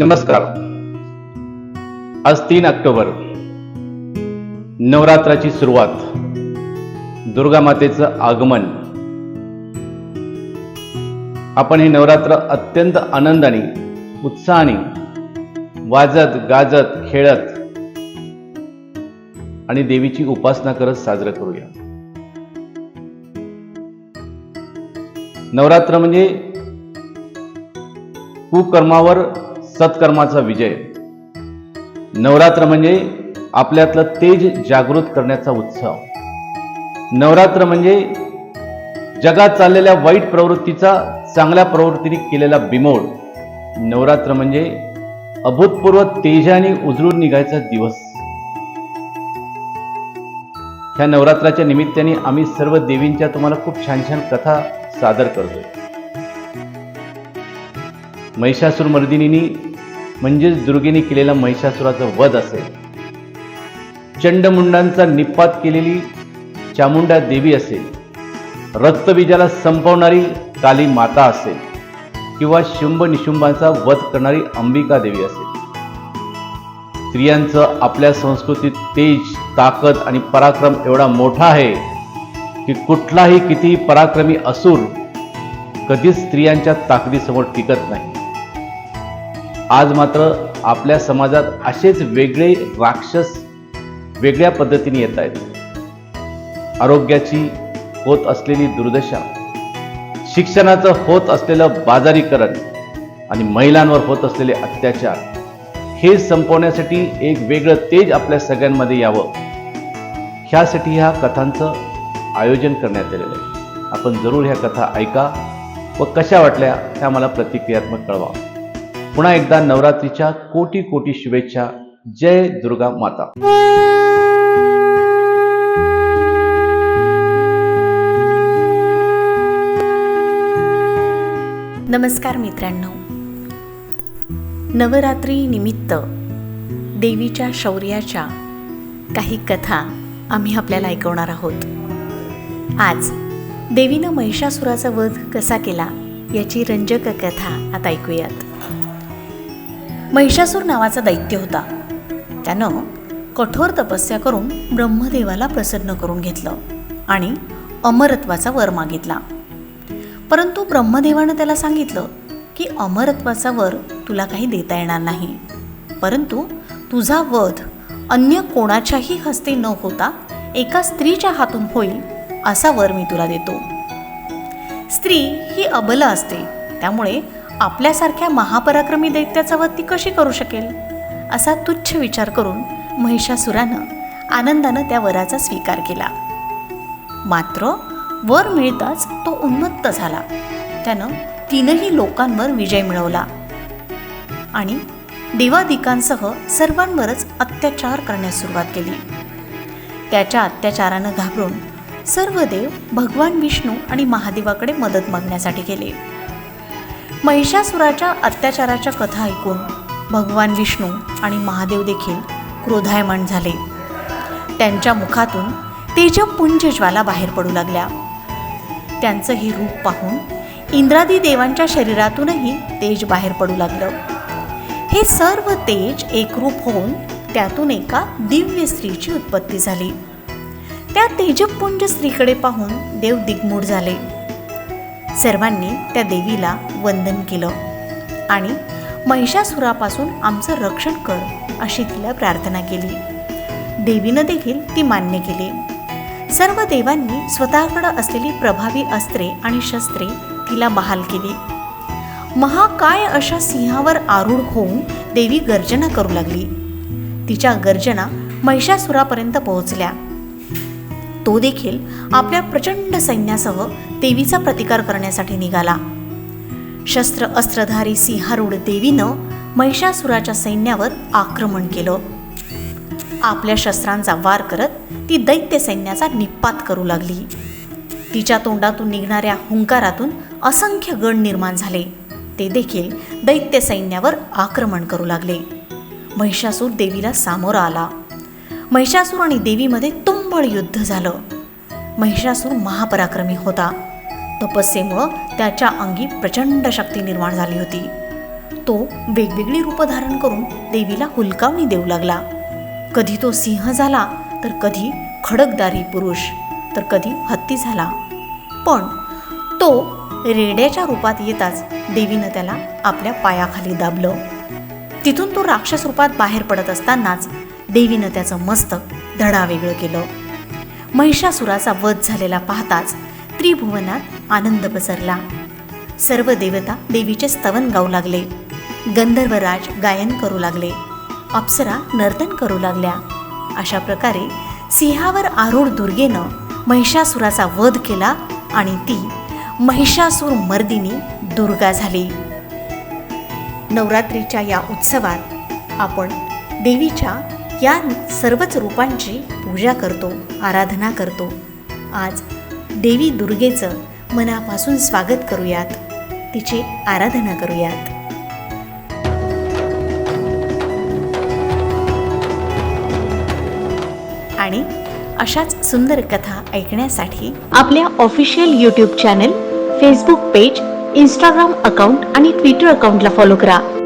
नमस्कार. आज तीन ऑक्टोबर. नवरात्राची सुरुवात. दुर्गा मातेचं आगमन. आपण हे नवरात्र अत्यंत आनंदाने उत्साहाने वाजत गाजत खेळत आणि देवीची उपासना करत साजरं करूया. नवरात्र म्हणजे कुकर्मावर सत्कर्माचा विजय. नवरात्र म्हणजे आपल्यातलं तेज जागृत करण्याचा उत्सव. नवरात्र म्हणजे जगात चाललेल्या वाईट प्रवृत्तीचा चांगल्या प्रवृत्तीने केलेला बिमोड. नवरात्र म्हणजे अभूतपूर्व तेजाने उजळून निघायचा दिवस. ह्या नवरात्राच्या निमित्ताने आम्ही सर्व देवींच्या तुम्हाला खूप छान छान कथा सादर करतोय. महिषासूर मर्दिनीनी म्हणजेच दुर्गेने केलेला महिषासुराचा वध असेल. चंडमुंडांचा निपात केलेली चामुंडा देवी असेल. रक्तबीजाला संपवणारी काली माता असेल. किंवा शुंभ निशुंभांचा वध करणारी अंबिका देवी असेल. स्त्रियांचं आपल्या संस्कृतीत तेज ताकद आणि पराक्रम एवढा मोठा आहे की कुठलाही कितीही पराक्रमी असूर कधीच स्त्रियांच्या ताकदीसमोर टिकत नाही. आज मात्र आपल्या समाजात असेच वेगळे राक्षस वेगळ्या पद्धतीने येत आहेत. आरोग्याची होत असलेली दुर्दशा शिक्षणाचं होत असलेलं बाजारीकरण आणि महिलांवर होत असलेले अत्याचार हे संपवण्यासाठी एक वेगळं तेज आपल्या सगळ्यांमध्ये यावं. ह्यासाठी ह्या कथांचं आयोजन करण्यात आलेलं आहे. आपण जरूर ह्या कथा ऐका व कशा वाटल्या त्या मला प्रतिक्रियात्मक कळवा. पुन्हा एकदा नवरात्रीच्या कोटी कोटी शुभेच्छा. जय दुर्गा माता. नमस्कार मित्रांनो. नवरात्री निमित्त देवीच्या शौर्याच्या काही कथा आम्ही आपल्याला ऐकवणार आहोत. आज देवीनं महिषासुराचा वध कसा केला याची रंजक कथा आता ऐकूयात. महिषासूर नावाचा दैत्य होता. त्यानं कठोर तपस्या करून ब्रह्मदेवाला प्रसन्न करून घेतलं आणि अमरत्वाचा वर मागितला. परंतु ब्रह्मदेवानं त्याला सांगितलं की अमरत्वाचा वर तुला काही देता येणार नाही. परंतु तुझा वध अन्य कोणाच्याही हस्ते न होता एका स्त्रीच्या हातून होईल असा वर मी तुला देतो. स्त्री ही अबल असते त्यामुळे आपल्यासारख्या महापराक्रमी दैत्याचा वध ती कशी करू शकेल? असा तुच्छ विचार करून महिषासुरानं आनंदानं त्या वराचा स्वीकार केला. मात्र वर मिळताच तो उन्मत्त झाला. त्यानं तीनही लोकांवर विजय मिळवला आणि देवादिकांसह सर्वांवरच अत्याचार करण्यास सुरुवात केली. त्याच्या अत्याचारानं घाबरून सर्व देव भगवान विष्णू आणि महादेवाकडे मदत मागण्यासाठी गेले. महिषासुराच्या अत्याचाराच्या कथा ऐकून भगवान विष्णू आणि महादेव देखील क्रोधायमान झाले. त्यांच्या मुखातून तेजपुंज ज्वाला बाहेर पडू लागल्या. त्यांचं हे रूप पाहून इंद्रादी देवांच्या शरीरातूनही तेज बाहेर पडू लागलं. हे सर्व तेज एकरूप होऊन त्यातून एका दिव्य स्त्रीची उत्पत्ती झाली. त्या तेजपुंज स्त्रीकडे पाहून देव दिग्मूढ झाले. सर्वांनी त्या देवीला वंदन केलं. आणि महिषासुरापासून आमचं रक्षण कर अशी तिला प्रार्थना केली. देवीनं देखील ती मान्य केली. सर्व देवांनी स्वतःकडं असलेली प्रभावी अस्त्रे आणि शस्त्रे तिला बहाल केली. महाकाय अशा सिंहावर आरूढ होऊन देवी गर्जना करू लागली. तिच्या गर्जना महिषासुरापर्यंत पोहोचल्या. तो देखील आपल्या प्रचंड सैन्यासह देवीचा प्रतिकार करण्यासाठी निघाला. शस्त्र अस्त्रधारी सिंहारूढ देवीनं महिषासुराच्या सैन्यावर आक्रमण केलं. आपल्या शस्त्रांचा वार करत ती दैत्य सैन्याचा निपात करू लागली. तिच्या तोंडातून निघणाऱ्या हुंकारातून असंख्य गण निर्माण झाले. ते देखील दैत्य सैन्यावर आक्रमण करू लागले. महिषासूर देवीला सामोरा आला. महिषासूर आणि देवीमध्ये तुम तुंबळ युद्ध झालं. महिषासूर महापराक्रमी होता. तपस्येमुळं त्याच्या अंगी प्रचंड शक्ती निर्माण झाली होती. तो वेगवेगळी रूपं धारण करून देवीला हुलकावणी देऊ लागला. कधी तो सिंह झाला तर कधी खडकदारी पुरुष तर कधी हत्ती झाला. पण तो रेड्याच्या रूपात येताच देवीनं त्याला आपल्या पायाखाली दाबलं. तिथून तो राक्षस रूपात बाहेर पडत असतानाच देवीनं त्याचं मस्तक धडावेगळं केलं. महिषासुराचा वध झालेला पाहताच त्रिभुवनात आनंद पसरला. सर्व देवता देवीचे स्तवन गाऊ लागले. गंधर्वराज गायन करू लागले. अप्सरा नर्तन करू लागल्या. अशा प्रकारे सिंहावर आरूढ दुर्गेनं महिषासुराचा वध केला आणि ती महिषासूर मर्दिनी दुर्गा झाली. नवरात्रीच्या या उत्सवात आपण देवीच्या या सर्वच रूपांची पूजा करतो आराधना करतो. आज देवी दुर्गेचं मनापासून स्वागत करूयात. तिची आराधना करूयात. आणि अशाच सुंदर कथा ऐकण्यासाठी आपल्या official YouTube channel Facebook page Instagram account आणि ट्विटर अकाउंटला फॉलो करा.